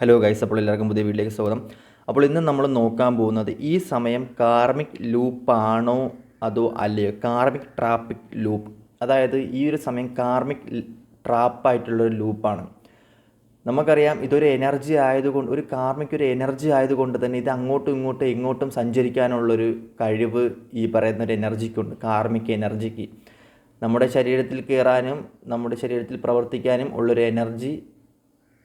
Hello guys അപ്പോൾ എല്ലാവർക്കും പുതിയ വീട്ടിലേക്ക് സ്വാഗതം. അപ്പോൾ ഇന്ന് നമ്മൾ നോക്കാൻ പോകുന്നത് ഈ സമയം കാർമിക് ലൂപ്പാണോ അതോ അല്ലയോ? കാർമിക് ട്രാപ്പിക് ലൂപ്പ് അതായത് ഈ ഒരു സമയം കാർമിക് ട്രാപ്പായിട്ടുള്ളൊരു ലൂപ്പാണ് നമുക്കറിയാം ഇതൊരു എനർജി ആയതുകൊണ്ട് ഒരു കാർമിക് ഒരു എനർജി ആയതുകൊണ്ട് തന്നെ ഇത് അങ്ങോട്ടും ഇങ്ങോട്ടും എങ്ങോട്ടും സഞ്ചരിക്കാനുള്ളൊരു കഴിവ് ഈ പറയുന്ന ഒരു എനർജിക്കുണ്ട് കാർമിക് എനർജിക്ക് നമ്മുടെ ശരീരത്തിൽ കയറാനും നമ്മുടെ ശരീരത്തിൽ പ്രവർത്തിക്കാനും ഉള്ളൊരു എനർജി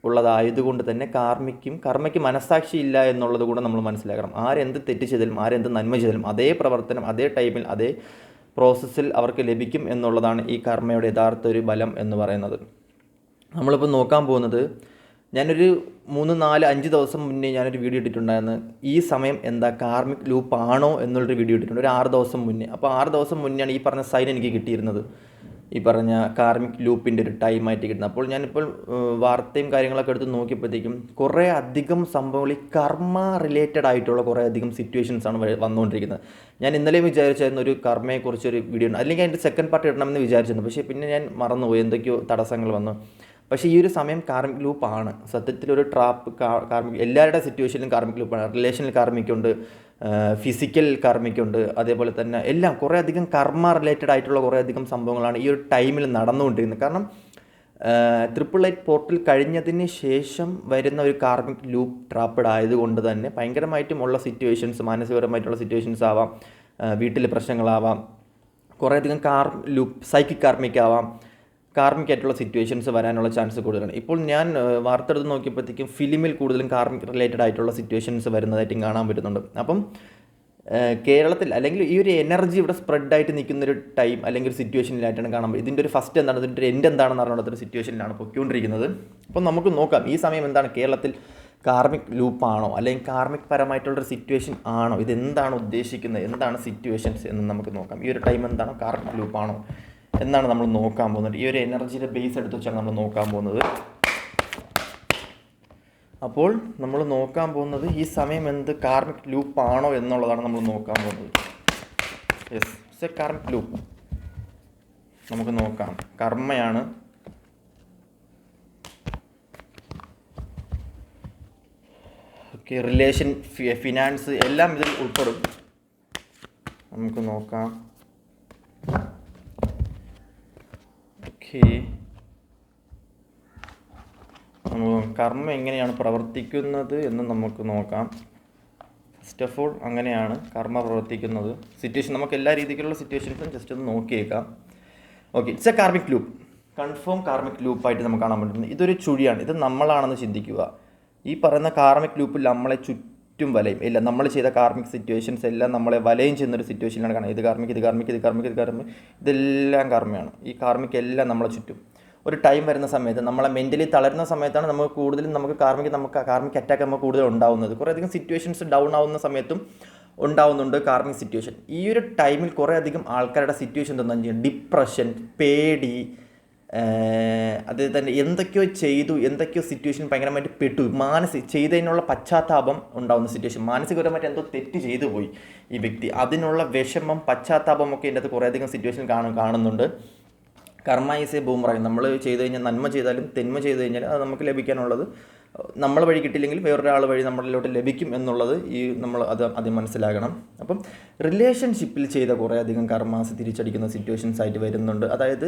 ഉള്ളതായതുകൊണ്ട് തന്നെ കാർമ്മിക്കും കർമ്മയ്ക്ക് മനസ്സാക്ഷി ഇല്ല എന്നുള്ളത് കൂടെ നമ്മൾ മനസ്സിലാക്കണം. ആരെന്ത് തെറ്റ് ചെയ്താലും ആരെന്ത് നന്മ ചെയ്താലും അതേ പ്രവർത്തനം അതേ ടൈമിൽ അതേ പ്രോസസ്സിൽ അവർക്ക് ലഭിക്കും എന്നുള്ളതാണ് ഈ കർമ്മയുടെ യഥാർത്ഥ ഒരു ബലം എന്ന് പറയുന്നത്. നമ്മളിപ്പോൾ നോക്കാൻ പോകുന്നത് ഞാനൊരു മൂന്ന് നാല് അഞ്ച് ദിവസം മുന്നേ ഞാനൊരു വീഡിയോ ഇട്ടിട്ടുണ്ടായിരുന്നു. ഈ സമയം എന്താ കാർമിക് ലൂപ്പ് ആണോ എന്നുള്ളൊരു വീഡിയോ ഇട്ടിട്ടുണ്ട്. ഒരു ആറ് ദിവസം മുന്നേ. അപ്പോൾ ആറ് ദിവസം മുന്നെയാണ് ഈ പറഞ്ഞ സൈൻ എനിക്ക് കിട്ടിയിരുന്നത്. ഈ പറഞ്ഞ കാർമിക് ലൂപ്പിന്റെ ഒരു ടൈമായിട്ട് കിട്ടുന്നത്. അപ്പോൾ ഞാനിപ്പോൾ വാർത്തയും കാര്യങ്ങളൊക്കെ എടുത്ത് നോക്കിയപ്പോഴത്തേക്കും കുറേ അധികം സംഭവങ്ങൾ ഈ കർമ്മ റിലേറ്റഡ് ആയിട്ടുള്ള കുറേ അധികം സിറ്റുവേഷൻസ് ആണ് വന്നുകൊണ്ടിരിക്കുന്നത്. ഞാൻ ഇന്നലെയും വിചാരിച്ചായിരുന്നു ഒരു കർമ്മയെക്കുറിച്ചൊരു വീഡിയോ ഉണ്ട് അല്ലെങ്കിൽ അതിന്റെ സെക്കൻഡ് പാർട്ട് ഇടണമെന്ന് വിചാരിച്ചിരുന്നു. പക്ഷേ പിന്നെ ഞാൻ മറന്നുപോയി. എന്തൊക്കെയോ തടസ്സങ്ങൾ വന്നു. പക്ഷേ ഈ ഒരു സമയം കാർമിക് ലൂപ്പാണ് സത്യത്തിൽ ഒരു ട്രാപ്പ് കാർമിക് എല്ലാവരുടെ സിറ്റുവേഷനിലും കാർമിക് ലൂപ്പാണ് റിലേഷനിൽ കാർമിക്കുണ്ട് ഫിസിക്കൽ കർമ്മിക്കുണ്ട് അതേപോലെ തന്നെ എല്ലാം കുറേ അധികം കർമ്മ റിലേറ്റഡ് ആയിട്ടുള്ള കുറേ അധികം സംഭവങ്ങളാണ് ഈ ഒരു ടൈമിൽ നടന്നുകൊണ്ടിരുന്നത് കാരണം ട്രിപ്പിൾ എയ്റ്റ് പോർട്ടൽ കഴിഞ്ഞതിന് ശേഷം വരുന്ന ഒരു കാർമിക് ലൂപ്പ് ട്രാപ്പഡ് ആയതുകൊണ്ട് തന്നെ ഭയങ്കരമായിട്ടും ഉള്ള സിറ്റുവേഷൻസ് മാനസികപരമായിട്ടുള്ള സിറ്റുവേഷൻസ് ആവാം വീട്ടിലെ പ്രശ്നങ്ങളാവാം കുറേയധികം കാർ ലൂപ്പ് സൈക്കിക് കാർമിക് ആവാം കാർമിക് ആയിട്ടുള്ള സിറ്റുവേഷൻസ് വരാനുള്ള ചാൻസ് കൂടുതലാണ്. ഇപ്പോൾ ഞാൻ വാർത്ത എടുത്ത് നോക്കിയപ്പോഴത്തേക്കും ഫിലിമിൽ കൂടുതലും കാർമിക് റിലേറ്റഡ് ആയിട്ടുള്ള സിറ്റുവേഷൻസ് വരുന്നതായിട്ടും കാണാൻ പറ്റുന്നുണ്ട്. അപ്പം കേരളത്തിൽ അല്ലെങ്കിൽ ഈ ഒരു എനർജി ഇവിടെ സ്പ്രെഡായിട്ട് നിൽക്കുന്ന ഒരു ടൈം അല്ലെങ്കിൽ ഒരു സിറ്റുവേഷനിലായിട്ടാണ് കാണാൻ ഇതിന്റെ ഒരു ഫസ്റ്റ് എന്താണ് ഇതിന്റെ ഒരു എൻഡ് എന്താണെന്ന് പറഞ്ഞുകൊണ്ട് ഒരു സിറ്റുവേഷനിലാണ് പൊയ്ക്കൊണ്ടിരിക്കുന്നത്. അപ്പം നമുക്ക് നോക്കാം ഈ സമയം എന്താണ്? കേരളത്തിൽ കാർമിക് ലൂപ്പാണോ അല്ലെങ്കിൽ കാർമിക് പരമായിട്ടുള്ളൊരു സിറ്റുവേഷൻ ആണോ? ഇതെന്താണ് ഉദ്ദേശിക്കുന്നത്? എന്താണ് സിറ്റുവേഷൻസ് എന്ന് നമുക്ക് നോക്കാം. ഈ ഒരു ടൈം എന്താണോ? കാർമിക് ലൂപ്പാണോ എന്നാണ് നമ്മൾ നോക്കാൻ പോകുന്നത്. ഈ ഒരു എനർജിയുടെ ബേസ് എടുത്ത് വെച്ചാണ് നമ്മൾ നോക്കാൻ പോകുന്നത്. അപ്പോൾ നമ്മൾ നോക്കാൻ പോകുന്നത് ഈ സമയം എന്ത് കാർമിക് ലൂപ്പ് ആണോ എന്നുള്ളതാണ് നമ്മൾ നോക്കാൻ പോകുന്നത്. യെസ് എ കാർമിക് ലൂപ്പ് നമുക്ക് നോക്കാം. കർമ്മയാണ്. ഓക്കെ റിലേഷൻ ഫിനാൻസ് എല്ലാം ഇതിൽ ഉൾപ്പെടും. നമുക്ക് നോക്കാം. കർമ്മ എങ്ങനെയാണ് പ്രവർത്തിക്കുന്നത് എന്ന് നമുക്ക് നോക്കാം. ഫസ്റ്റ് ഓഫ് ഓൾ അങ്ങനെയാണ് കർമ്മ പ്രവർത്തിക്കുന്നത്. സിറ്റുവേഷൻ നമുക്ക് എല്ലാ രീതിക്കുള്ള സിറ്റുവേഷൻസും ജസ്റ്റ് ഒന്ന് നോക്കിയേക്കാം. Okay it's a karmic loop confirm karmic ലൂപ്പായിട്ട് നമുക്ക് കാണാൻ പറ്റുന്നത്. ഇതൊരു ചുഴിയാണ്. ഇത് നമ്മളാണെന്ന് ചിന്തിക്കുക. ഈ പറയുന്ന കാർമിക് ലൂപ്പിൽ നമ്മളെ ചുറ്റും വലയും. ഇല്ല നമ്മൾ ചെയ്ത കാർമിക് സിറ്റുവേഷൻസ് എല്ലാം നമ്മളെ വലയും ചെയ്യുന്നൊരു സിറ്റുവേഷനിലാണ് കാണുന്നത്. ഇത് കാർമിക് ഇത് കാർമിക് ഇത് കാർമിക് ഇത് കാർമിക്. ഇതെല്ലാം കർമ്മയാണ് ഈ കാർമിക് എല്ലാം നമ്മളെ ചുറ്റും. ഒരു ടൈം വരുന്ന സമയത്ത് നമ്മളെ മെന്റലി തളരുന്ന സമയത്താണ് നമുക്ക് കൂടുതലും നമുക്ക് കാർമിക് നമുക്ക് കാർമിക് അറ്റാക്ക് നമുക്ക് കൂടുതൽ ഉണ്ടാവുന്നത്. കുറേയധികം സിറ്റുവേഷൻസ് ഡൗൺ ആവുന്ന സമയത്തും ഉണ്ടാവുന്നുണ്ട് കാർമിക് സിറ്റുവേഷൻ ഈ ഒരു ടൈമിൽ കുറേയധികം ആൾക്കാരുടെ സിറ്റുവേഷൻ എന്താണെന്ന് വെച്ചാൽ ഡിപ്രഷൻ പേടി അത് തന്നെ എന്തൊക്കെയോ ചെയ്തു എന്തൊക്കെയോ സിറ്റുവേഷൻ ഭയങ്കരമായിട്ട് പെട്ടു. മാനസിക ചെയ്തതിനുള്ള പശ്ചാത്താപം ഉണ്ടാകുന്ന സിറ്റുവേഷൻ മാനസികപരമായിട്ട് എന്തോ തെറ്റ് ചെയ്തു പോയി ഈ വ്യക്തി. അതിനുള്ള വിഷമം പശ്ചാത്താപം ഒക്കെ ഇതിന്റെ അകത്ത് കുറേയധികം സിറ്റുവേഷൻ കാണും കാണുന്നുണ്ട്. കർമ്മ ഈസ് എ ബൂമറായി നമ്മൾ ചെയ്തു കഴിഞ്ഞാൽ നന്മ ചെയ്താലും തിന്മ ചെയ്തു കഴിഞ്ഞാൽ അത് നമുക്ക് ലഭിക്കാനുള്ളത് നമ്മൾ വഴി കിട്ടിയില്ലെങ്കിൽ വേറൊരാൾ വഴി നമ്മളിലോട്ട് ലഭിക്കും എന്നുള്ളത് ഈ നമ്മൾ അത് ആദ്യം മനസ്സിലാക്കണം അപ്പം റിലേഷൻഷിപ്പിൽ ചെയ്ത കുറേ അധികം കർമാസ് തിരിച്ചടിക്കുന്ന സിറ്റുവേഷൻസ് ആയിട്ട് വരുന്നുണ്ട്. അതായത്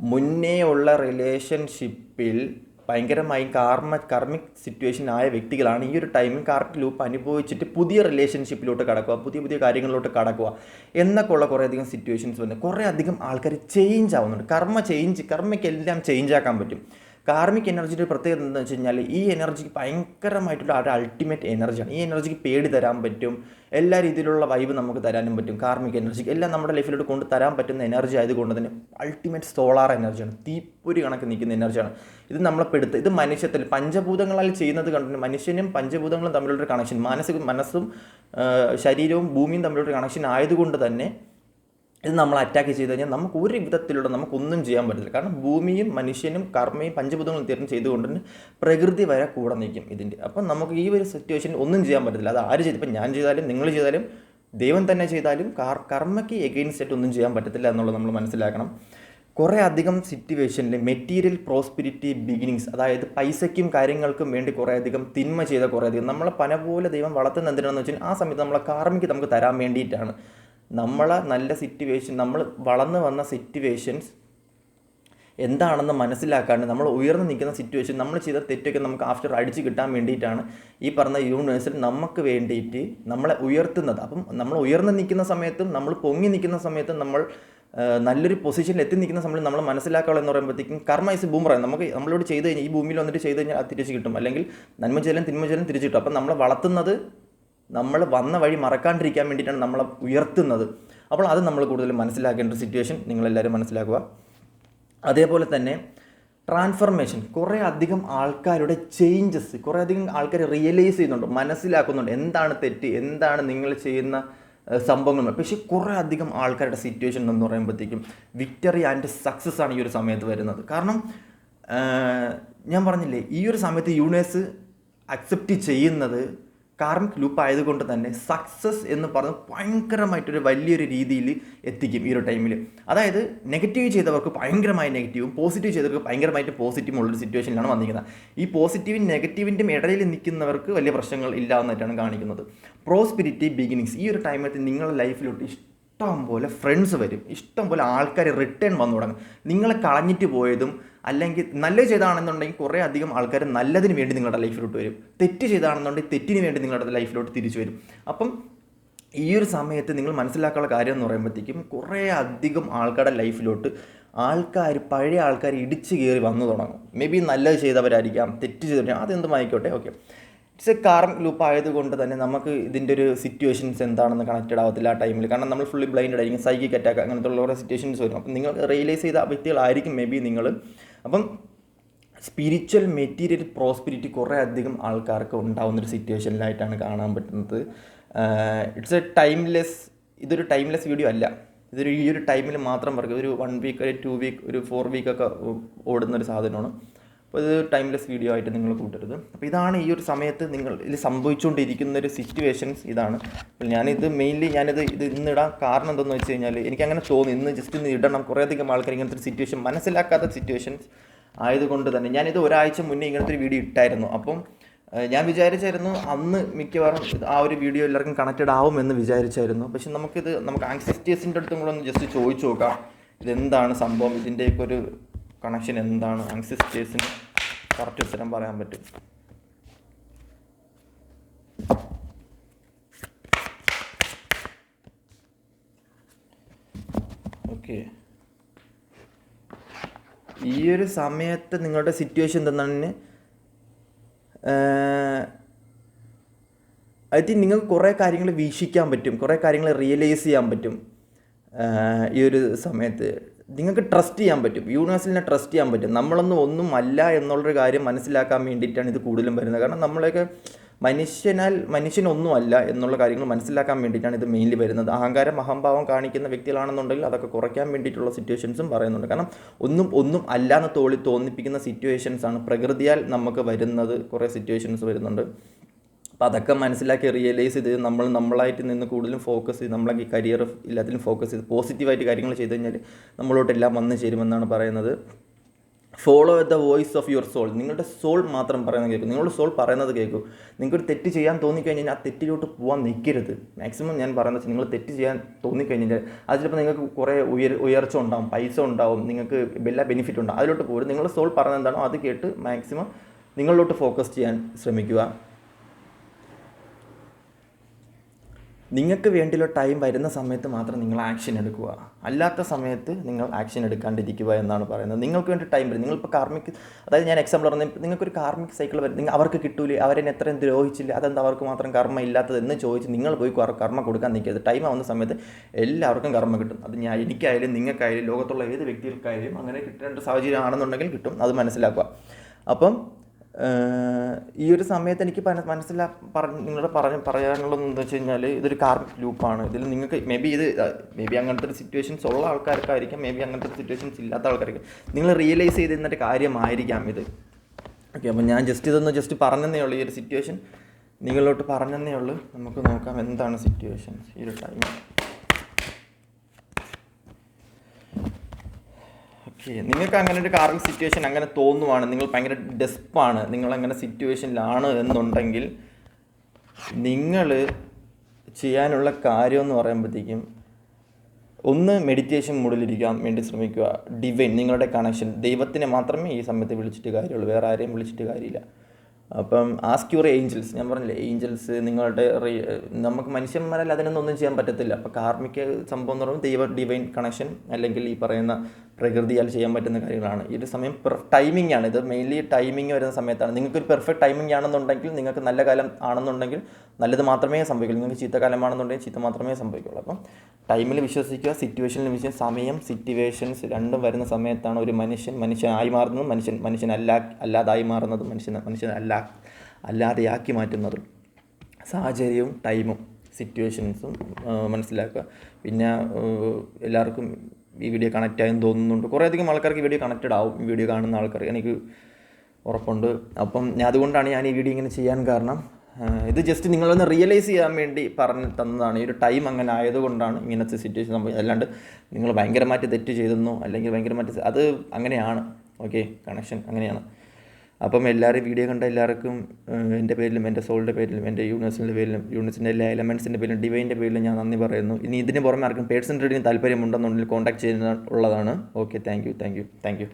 മുന്നേ ഉള്ള റിലേഷൻഷിപ്പിൽ ഭയങ്കരമായി കാർമ കർമ്മിക് സിറ്റുവേഷൻ ആയ വ്യക്തികളാണ് ഈ ഒരു ടൈമിൽ കാർമിക് ലൂപ്പ് അനുഭവിച്ചിട്ട് പുതിയ റിലേഷൻഷിപ്പിലോട്ട് കടക്കുക പുതിയ പുതിയ കാര്യങ്ങളിലോട്ട് കടക്കുക എന്നൊക്കെ ഉള്ള കുറേ അധികം സിറ്റുവേഷൻസ് വന്ന് കുറേ അധികം ആൾക്കാർ ചേഞ്ച് ആവുന്നുണ്ട്. കർമ്മ ചേഞ്ച് കർമ്മയ്ക്ക് എല്ലാം ചേഞ്ച് ആക്കാൻ പറ്റും. കാർമിക് എനർജിയുടെ പ്രത്യേകത എന്താണെന്ന് വെച്ച് കഴിഞ്ഞാൽ ഈ എനർജിക്ക് ഭയങ്കരമായിട്ടുള്ള ഒരു അൾട്ടിമേറ്റ് എനർജിയാണ് ഈ എനർജിക്ക് പേടി തരാൻ പറ്റും. എല്ലാ രീതിയിലുള്ള വൈബ് നമുക്ക് തരാനും പറ്റും. കാർമിക് എനർജിക്ക് എല്ലാം നമ്മുടെ ലൈഫിലോട്ട് കൊണ്ട് തരാൻ പറ്റുന്ന എനർജി ആയതുകൊണ്ട് തന്നെ അൾട്ടിമേറ്റ് സോളാർ എനർജിയാണ് തീപ്പൊരി കണക്ക് നിൽക്കുന്ന എനർജിയാണ് ഇത് നമ്മളെ പെടുത്ത് ഇത് മനുഷ്യത്തിൽ പഞ്ചഭൂതങ്ങളാൽ ചെയ്യുന്നത് കണ്ടിട്ട് മനുഷ്യനും പഞ്ചഭൂതങ്ങളും തമ്മിലുള്ളൊരു കണക്ഷൻ മാനസിക മനസ്സും ശരീരവും ഭൂമിയും തമ്മിലുള്ളൊരു കണക്ഷൻ ആയതുകൊണ്ട് തന്നെ ഇത് നമ്മൾ അറ്റാക്ക് ചെയ്ത് കഴിഞ്ഞാൽ നമുക്ക് ഒരു വിധത്തിലൂടെ നമുക്കൊന്നും ചെയ്യാൻ പറ്റില്ല കാരണം ഭൂമിയും മനുഷ്യനും കർമ്മയും പഞ്ചഭൂതങ്ങളും തീർന്ന് ചെയ്തുകൊണ്ട് തന്നെ പ്രകൃതി വരെ കൂടെ നിൽക്കും ഇതിന്റെ. അപ്പം നമുക്ക് ഈ ഒരു സിറ്റുവേഷനിൽ ഒന്നും ചെയ്യാൻ പറ്റത്തില്ല. അത് ആര് ചെയ്തു ഇപ്പം ഞാൻ ചെയ്താലും നിങ്ങൾ ചെയ്താലും ദൈവം തന്നെ ചെയ്താലും കാർ കർമ്മയ്ക്ക് എഗെയിൻസ്റ്റ് ആയിട്ട് ഒന്നും ചെയ്യാൻ പറ്റത്തില്ല എന്നുള്ളത് നമ്മൾ മനസ്സിലാക്കണം. കുറേ അധികം സിറ്റുവേഷനിൽ മെറ്റീരിയൽ പ്രോസ്പിരിറ്റി ബിഗിനിങ്സ് അതായത് പൈസയ്ക്കും കാര്യങ്ങൾക്കും വേണ്ടി കുറേ അധികം തിന്മ ചെയ്ത കുറേ അധികം നമ്മളെ പന പോലെ ദൈവം വളർത്തുന്ന എന്തിനാണെന്ന് വെച്ചാൽ ആ സമയത്ത് നമ്മളെ കാർമിക്ക് നമുക്ക് തരാൻ വേണ്ടിയിട്ടാണ്. നമ്മളെ നല്ല സിറ്റുവേഷൻ നമ്മൾ വളർന്നു വന്ന സിറ്റുവേഷൻസ് എന്താണെന്ന് മനസ്സിലാക്കാണ്ട് നമ്മൾ ഉയർന്നു നിൽക്കുന്ന സിറ്റുവേഷൻ നമ്മൾ ചെയ്ത തെറ്റൊക്കെ നമുക്ക് ആഫ്റ്റർ അടിച്ചു കിട്ടാൻ വേണ്ടിയിട്ടാണ് ഈ പറഞ്ഞ യൂണിവേഴ്സിൽ നമുക്ക് വേണ്ടിയിട്ട് നമ്മളെ ഉയർത്തുന്നത്. അപ്പം നമ്മൾ ഉയർന്നു നിൽക്കുന്ന സമയത്തും നമ്മൾ പൊങ്ങി നിൽക്കുന്ന സമയത്തും നമ്മൾ നല്ലൊരു പൊസിഷനിൽ എത്തി നിൽക്കുന്ന സമയത്ത് നമ്മൾ മനസ്സിലാക്കുക എന്ന് പറയുമ്പോഴത്തേക്കും കർമ്മ ഇസ് ബൂമറ നമുക്ക് നമ്മളോട് ചെയ്ത് കഴിഞ്ഞാൽ ഈ ഭൂമിയിൽ വന്നിട്ട് ചെയ്ത് കഴിഞ്ഞാൽ അത് തിരിച്ച് കിട്ടും. അല്ലെങ്കിൽ നന്മ ചെയ്യലും തിന്മ ചെയ്യലും തിരിച്ചു കിട്ടും. അപ്പം നമ്മളെ വളർത്തുന്നത് നമ്മൾ വന്ന വഴി മറക്കാണ്ടിരിക്കാൻ വേണ്ടിയിട്ടാണ് നമ്മളെ ഉയർത്തുന്നത്. അപ്പോൾ അത് നമ്മൾ കൂടുതൽ മനസ്സിലാക്കേണ്ട ഒരു സിറ്റുവേഷൻ നിങ്ങളെല്ലാവരും മനസ്സിലാക്കുക. അതേപോലെ തന്നെ ട്രാൻസ്ഫർമേഷൻ കുറേ അധികം ആൾക്കാരുടെ ചേഞ്ചസ് കുറേ അധികം ആൾക്കാർ റിയലൈസ് ചെയ്യുന്നുണ്ട് മനസ്സിലാക്കുന്നുണ്ട് എന്താണ് തെറ്റ് എന്താണ് നിങ്ങൾ ചെയ്യുന്ന സംഭവങ്ങൾ. പക്ഷേ കുറേ അധികം ആൾക്കാരുടെ സിറ്റുവേഷൻ എന്ന് പറയുമ്പോഴത്തേക്കും വിക്ടറി ആൻഡ് സക്സസ് ആണ് ഈ ഒരു സമയത്ത് വരുന്നത്. കാരണം ഞാൻ പറഞ്ഞില്ലേ ഈ ഒരു സമയത്ത് യൂണിവേഴ്സ് അക്സെപ്റ്റ് ചെയ്യുന്നത് കാർമിക് ലൂപ്പ് ആയതുകൊണ്ട് തന്നെ സക്സസ് എന്ന് പറഞ്ഞ് ഭയങ്കരമായിട്ടൊരു വലിയൊരു രീതിയിൽ എത്തിക്കും ഈ ഒരു ടൈമിൽ അതായത് നെഗറ്റീവ് ചെയ്തവർക്ക് ഭയങ്കരമായ നെഗറ്റീവും പോസിറ്റീവ് ചെയ്തവർക്ക് ഭയങ്കരമായിട്ട് പോസിറ്റീവും ഉള്ളൊരു സിറ്റുവേഷനിലാണ് വന്നിരിക്കുന്നത്. ഈ പോസിറ്റീവും നെഗറ്റീവിന്റെ ഇടയിൽ നിൽക്കുന്നവർക്ക് വലിയ പ്രശ്നങ്ങൾ ഇല്ല എന്നായിട്ടാണ് കാണിക്കുന്നത്. പ്രോസ്പിരിറ്റി ബിഗിനിങ്സ് ഈ ഒരു ടൈമിൽ നിങ്ങളുടെ ലൈഫിലോട്ട് ഇഷ്ടം പോലെ ഫ്രണ്ട്സ് വരും. ഇഷ്ടം പോലെ ആൾക്കാർ റിട്ടേൺ വന്നു തുടങ്ങും. നിങ്ങളെ കളഞ്ഞിട്ട് പോയതും അല്ലെങ്കിൽ നല്ലത് ചെയ്താണെന്നുണ്ടെങ്കിൽ കുറേ അധികം ആൾക്കാർ നല്ലതിന് വേണ്ടി നിങ്ങളുടെ ലൈഫിലോട്ട് വരും. തെറ്റ് ചെയ്താണെന്നുണ്ടെങ്കിൽ തെറ്റിന് വേണ്ടി നിങ്ങളുടെ ലൈഫിലോട്ട് തിരിച്ചു വരും. അപ്പം ഈ ഒരു സമയത്ത് നിങ്ങൾ മനസ്സിലാക്കാനുള്ള കാര്യം എന്ന് പറയുമ്പോഴത്തേക്കും കുറേ അധികം ആൾക്കാരുടെ ലൈഫിലോട്ട് ആൾക്കാർ പഴയ ആൾക്കാർ ഇടിച്ചു കയറി വന്നു തുടങ്ങും. മേ ബി നല്ലത് ചെയ്തവരായിരിക്കാം തെറ്റ് ചെയ്തവരായിരിക്കാം അതെന്തും ആയിക്കോട്ടെ okay it's a karma loop ആയതുകൊണ്ട് തന്നെ നമുക്ക് ഇതിന്റെ ഒരു സിറ്റുവേഷൻസ് എന്താണെന്ന് കണക്റ്റഡ് ആവത്തില്ല ആ ടൈമിൽ കാരണം നമ്മൾ ഫുള്ളി ബ്ലൈൻഡ് ആയിരിക്കും. സൈക്കിക് അറ്റാക്ക് അങ്ങനത്തെ ഉള്ള സിറ്റുവേഷൻസ് വരും. അപ്പം നിങ്ങൾ റിയലൈസ് ചെയ്ത വ്യക്തികളായിരിക്കും മേ ബി നിങ്ങൾ. അപ്പം സ്പിരിച്വൽ മെറ്റീരിയൽ പ്രോസ്പിരിറ്റി കുറേ അധികം ആൾക്കാർക്ക് ഉണ്ടാവുന്നൊരു സിറ്റുവേഷനിലായിട്ടാണ് കാണാൻ പറ്റുന്നത്. ഇറ്റ്സ് എ ടൈംലെസ് ഇതൊരു ടൈംലെസ് വീഡിയോ അല്ല. ഇതൊരു ഈ ഒരു ടൈമിൽ മാത്രം പറയും ഒരു വൺ വീക്ക് ഒരു ടു വീക്ക് ഒരു ഫോർ വീക്കൊക്കെ ഓടുന്ന ഒരു സാധനമാണ്. അപ്പോൾ ഇത് ടൈംലെസ് വീഡിയോ ആയിട്ട് നിങ്ങൾ കൂട്ടരുത്. അപ്പോൾ ഇതാണ് ഈ ഒരു സമയത്ത് നിങ്ങൾ ഇതിൽ സംഭവിച്ചുകൊണ്ടിരിക്കുന്ന ഒരു സിറ്റുവേഷൻസ് ഇതാണ്. അപ്പോൾ ഞാനിത് മെയിൻലി ഞാനിത് ഇത് ഇന്നിടാൻ കാരണം എന്തെന്ന് വെച്ച് കഴിഞ്ഞാൽ എനിക്ക് അങ്ങനെ തോന്നി. ഇന്ന് ജസ്റ്റ് ഇന്ന് ഇടണം. കുറേയധികം ആൾക്കാർ ഇങ്ങനത്തെ ഒരു സിറ്റുവേഷൻ മനസ്സിലാക്കാത്ത സിറ്റുവേഷൻസ് ആയതുകൊണ്ട് തന്നെ ഞാനിത് ഒരാഴ്ച മുന്നേ ഇങ്ങനത്തെ ഒരു വീഡിയോ ഇട്ടായിരുന്നു. അപ്പം ഞാൻ വിചാരിച്ചായിരുന്നു അന്ന് മിക്കവാറും ആ ഒരു വീഡിയോ എല്ലാവർക്കും കണക്റ്റഡ് ആവുമെന്ന് വിചാരിച്ചായിരുന്നു. പക്ഷെ നമുക്കിത് നമുക്ക് ആങ്സിസ്റ്റേഴ്സിന്റെ അടുത്തും കൂടെ ഒന്ന് ജസ്റ്റ് ചോദിച്ചു നോക്കാം. ഇതെന്താണ് സംഭവം? ഇതിന്റെയൊക്കെ ഒരു കണക്ഷൻ എന്താണ്? ആങ്സിസ്റ്റേഴ്സിന് കറക്റ്റ് ഉത്തരം പറയാൻ പറ്റും. ഓക്കെ ഈ ഒരു സമയത്ത് നിങ്ങളുടെ സിറ്റുവേഷൻ എന്താണ്? ഐ തിങ്ക് നിങ്ങൾക്ക് കുറേ കാര്യങ്ങൾ വീക്ഷിക്കാൻ പറ്റും. കുറേ കാര്യങ്ങൾ റിയലൈസ് ചെയ്യാൻ പറ്റും. ഈ ഒരു സമയത്ത്. നിങ്ങൾക്ക് ട്രസ്റ്റ് ചെയ്യാൻ പറ്റും. യൂണിവേഴ്സിനെ ട്രസ്റ്റ് ചെയ്യാൻ പറ്റും. നമ്മളൊന്നും ഒന്നും അല്ല എന്നുള്ളൊരു കാര്യം മനസ്സിലാക്കാൻ വേണ്ടിയിട്ടാണ് ഇത് കൂടുതലും വരുന്നത്. കാരണം നമ്മളെയൊക്കെ മനുഷ്യനാൽ മനുഷ്യനൊന്നും അല്ല എന്നുള്ള കാര്യങ്ങൾ മനസ്സിലാക്കാൻ വേണ്ടിയിട്ടാണ് ഇത് മെയിൻലി വരുന്നത്. അഹങ്കാരം അഹംഭാവം കാണിക്കുന്ന വ്യക്തികളാണെന്നുണ്ടെങ്കിൽ അതൊക്കെ കുറയ്ക്കാൻ വേണ്ടിയിട്ടുള്ള സിറ്റുവേഷൻസും പറയുന്നുണ്ട്. കാരണം ഒന്നും ഒന്നും അല്ലാന്ന് തോളി തോന്നിപ്പിക്കുന്ന സിറ്റുവേഷൻസാണ് പ്രകൃതിയാൽ നമുക്ക് വരുന്നത് കുറേ സിറ്റുവേഷൻസ് വരുന്നുണ്ട്. അപ്പോൾ അതൊക്കെ മനസ്സിലാക്കി റിയലൈസ് ചെയ്ത് നമ്മൾ നമ്മളായിട്ട് നിന്ന് കൂടുതലും ഫോക്കസ് ചെയ്ത് നമ്മളെ കരിയർ എല്ലാത്തിലും ഫോക്കസ് ചെയ്ത് പോസിറ്റീവായിട്ട് കാര്യങ്ങൾ ചെയ്ത് കഴിഞ്ഞാൽ നമ്മളോട്ടെല്ലാം വന്നു ചേരുമെന്നാണ് പറയുന്നത്. Follow the voice of your soul നിങ്ങളുടെ സോൾ മാത്രം പറയുന്നത് കേൾക്കും. നിങ്ങളുടെ സോൾ പറയുന്നത് കേൾക്കും. നിങ്ങൾക്കൊരു തെറ്റ് ചെയ്യാൻ തോന്നിക്കഴിഞ്ഞാൽ ആ തെറ്റിലോട്ട് പോകാൻ നിൽക്കരുത് മാക്സിമം ഞാൻ പറയുന്നത് നിങ്ങൾ തെറ്റ് ചെയ്യാൻ തോന്നിക്കഴിഞ്ഞാൽ അത് ചിലപ്പോൾ നിങ്ങൾക്ക് കുറേ ഉയർ ഉയർച്ച ഉണ്ടാവും പൈസ ഉണ്ടാവും നിങ്ങൾക്ക് എല്ലാ ബെനിഫിറ്റ് ഉണ്ടാവും. അതിലോട്ട് പോകരുത് നിങ്ങളുടെ സോൾ പറയുന്നത് എന്താണോ അത് കേട്ട് മാക്സിമം നിങ്ങളിലോട്ട് ഫോക്കസ് ചെയ്യാൻ ശ്രമിക്കുക. നിങ്ങൾക്ക് വേണ്ടിയുള്ള ടൈം വരുന്ന സമയത്ത് മാത്രം നിങ്ങൾ ആക്ഷൻ എടുക്കുക. അല്ലാത്ത സമയത്ത് നിങ്ങൾ ആക്ഷൻ എടുക്കാണ്ടിരിക്കുക എന്നാണ് പറയുന്നത്. നിങ്ങൾക്ക് വേണ്ടി ടൈം വരും. നിങ്ങളിപ്പോൾ കാർമിക് അതായത് ഞാൻ എക്സാമ്പിൾ പറഞ്ഞ നിങ്ങൾക്കൊരു കാർമിക് സൈക്കിൾ വരും. നിങ്ങൾ അവർക്ക് കിട്ടൂലേ അവരെന്നെ എത്രയും ദ്രോഹിച്ചില്ല അതെന്താ അവർക്ക് മാത്രം കർമ്മ ഇല്ലാത്തത് എന്ന് ചോദിച്ച് നിങ്ങൾ പോയി കർമ്മ കൊടുക്കാൻ നിൽക്കരുത്. ടൈം ആവുന്ന സമയത്ത് എല്ലാവർക്കും കർമ്മ കിട്ടും. അത് ഞാൻ എനിക്കായാലും നിങ്ങൾക്കായാലും ലോകത്തുള്ള ഏത് വ്യക്തികൾക്കായാലും അങ്ങനെ കിട്ടേണ്ട സാഹചര്യം ആണെന്നുണ്ടെങ്കിൽ കിട്ടും. അത് മനസ്സിലാക്കുക. അപ്പം ഈ ഒരു സമയത്ത് എനിക്ക് മനസ്സിലാ പറഞ്ഞ് നിങ്ങളോട് പറഞ്ഞ് പറയാനുള്ളത് എന്താ വെച്ച് കഴിഞ്ഞാൽ ഇതൊരു കാർമിക് ലൂപ്പാണ് ഇതിൽ നിങ്ങൾക്ക് മേ ബി ഇത് മേ ബി അങ്ങനത്തെ ഒരു സിറ്റുവേഷൻസ് ഉള്ള ആൾക്കാർക്കായിരിക്കാം മേ ബി അങ്ങനത്തെ ഒരു സിറ്റുവേഷൻസ് ഇല്ലാത്ത ആൾക്കാർക്ക് നിങ്ങൾ റിയലൈസ് ചെയ്ത് തന്നൊരു കാര്യമായിരിക്കാം ഇത്. ഓക്കെ അപ്പോൾ ഞാൻ ജസ്റ്റ് ഇതൊന്ന് ജസ്റ്റ് പറഞ്ഞതേ ഉള്ളൂ. ഈ ഒരു സിറ്റുവേഷൻ നിങ്ങളോട്ട് പറഞ്ഞതേ ഉള്ളൂ. നമുക്ക് നോക്കാം എന്താണ് സിറ്റുവേഷൻ ഈ ഒരു ടൈം ഓക്കെ നിങ്ങൾക്ക് അങ്ങനെ ഒരു കാർമിക് സിറ്റുവേഷൻ അങ്ങനെ തോന്നുവാണ് നിങ്ങൾ ഭയങ്കര ഡെസ്പാണ് നിങ്ങൾ അങ്ങനെ സിറ്റുവേഷനിലാണ് എന്നുണ്ടെങ്കിൽ നിങ്ങൾ ചെയ്യാനുള്ള കാര്യം എന്ന് പറയുമ്പോഴത്തേക്കും ഒന്ന് മെഡിറ്റേഷൻ മൂഡിലിരിക്കാൻ വേണ്ടി ശ്രമിക്കുക. ഡിവൈൻ നിങ്ങളുടെ കണക്ഷൻ ദൈവത്തിനെ മാത്രമേ ഈ സമയത്ത് വിളിച്ചിട്ട് കാര്യമുള്ളൂ വേറെ ആരെയും വിളിച്ചിട്ട് കാര്യമില്ല. അപ്പം ആസ്ക് യുവർ ഏഞ്ചൽസ് ഞാൻ പറഞ്ഞില്ലേ ഏഞ്ചൽസ് നിങ്ങളുടെ നമുക്ക് മനുഷ്യന്മാരല്ല അതിനൊന്നും ഒന്നും ചെയ്യാൻ പറ്റത്തില്ല. അപ്പോൾ കാർമിക സംഭവം എന്ന് പറയുമ്പോൾ ദൈവ ഡിവൈൻ കണക്ഷൻ അല്ലെങ്കിൽ ഈ പറയുന്ന പ്രകൃതിയാൽ ചെയ്യാൻ പറ്റുന്ന കാര്യങ്ങളാണ്. ഈ ഒരു സമയം ടൈമിംഗ് ആണ്. ഇത് മെയിൻലി ടൈമിംഗ് വരുന്ന സമയത്താണ്. നിങ്ങൾക്കൊരു പെർഫെക്റ്റ് ടൈമിംഗ് ആണെന്നുണ്ടെങ്കിൽ നിങ്ങൾക്ക് നല്ല കാലം ആണെന്നുണ്ടെങ്കിൽ നല്ലത് മാത്രമേ സംഭവിക്കൂ നിങ്ങൾക്ക് ചീത്ത കാലമാണെന്നുണ്ടെങ്കിൽ ചീത്ത മാത്രമേ സംഭവിക്കുള്ളൂ. അപ്പം ടൈമിൽ വിശ്വസിക്കുക സിറ്റുവേഷനിൽ വിശ്വസിക്കുക. സമയം സിറ്റുവേഷൻസ് രണ്ടും വരുന്ന സമയത്താണ് ഒരു മനുഷ്യൻ മനുഷ്യനായി മാറുന്നതും മനുഷ്യൻ മനുഷ്യനല്ല അല്ലാതായി മാറുന്നതും മനുഷ്യൻ മനുഷ്യനല്ല അല്ലാതെയാക്കി മാറ്റുന്നതും. സാഹചര്യവും ടൈമും സിറ്റുവേഷൻസും മനസ്സിലാക്കുക. പിന്നെ എല്ലാവർക്കും ഈ വീഡിയോ കണക്റ്റ് ആയെന്ന് തോന്നുന്നുണ്ട്. കുറേയധികം ആൾക്കാർക്ക് ഈ വീഡിയോ കണക്റ്റഡ് ആവും. ഈ വീഡിയോ കാണുന്ന ആൾക്കാർ എനിക്ക് ഉറപ്പുണ്ട്. അപ്പം ഞാൻ അതുകൊണ്ടാണ് ഞാൻ ഈ വീഡിയോ ഇങ്ങനെ ചെയ്യാൻ കാരണം ഇത് ജസ്റ്റ് നിങ്ങളൊന്ന് റിയലൈസ് ചെയ്യാൻ വേണ്ടി പറഞ്ഞു തന്നതാണ്. ഈ ഒരു ടൈം അങ്ങനെ ആയതുകൊണ്ടാണ് ഇങ്ങനത്തെ സിറ്റുവേഷൻ സംഭവിച്ചത്. അല്ലാണ്ട് നിങ്ങൾ ഭയങ്കരമായിട്ട് തെറ്റ് ചെയ്തെന്നോ അല്ലെങ്കിൽ ഭയങ്കരമായിട്ട് അത് അങ്ങനെയാണ്. ഓക്കെ കണക്ഷൻ അങ്ങനെയാണ്. അപ്പം എല്ലാവരും വീഡിയോ കണ്ട എല്ലാവർക്കും എന്റെ പേരിലും എന്റെ സോളിന്റെ പേരിലും എന്റെ യൂണിവേഴ്സിന്റെ പേരിലും യൂണിവേഴ്സിന്റെ എല്ലാ എലമെൻസിന്റെ പേരിലും ഡിവൈന്റെ പേരിലും ഞാൻ നന്ദി പറയുന്നു. ഇനി ഇതിന് പുറമെ ആർക്കും പേഴ്സൺ റീഡിങ് താല്പര്യമുണ്ടെന്നുണ്ടെങ്കിൽ കോൺടാക്ട് ചെയ്യുന്ന ഉള്ളതാണ്. Okay thank you thank you thank you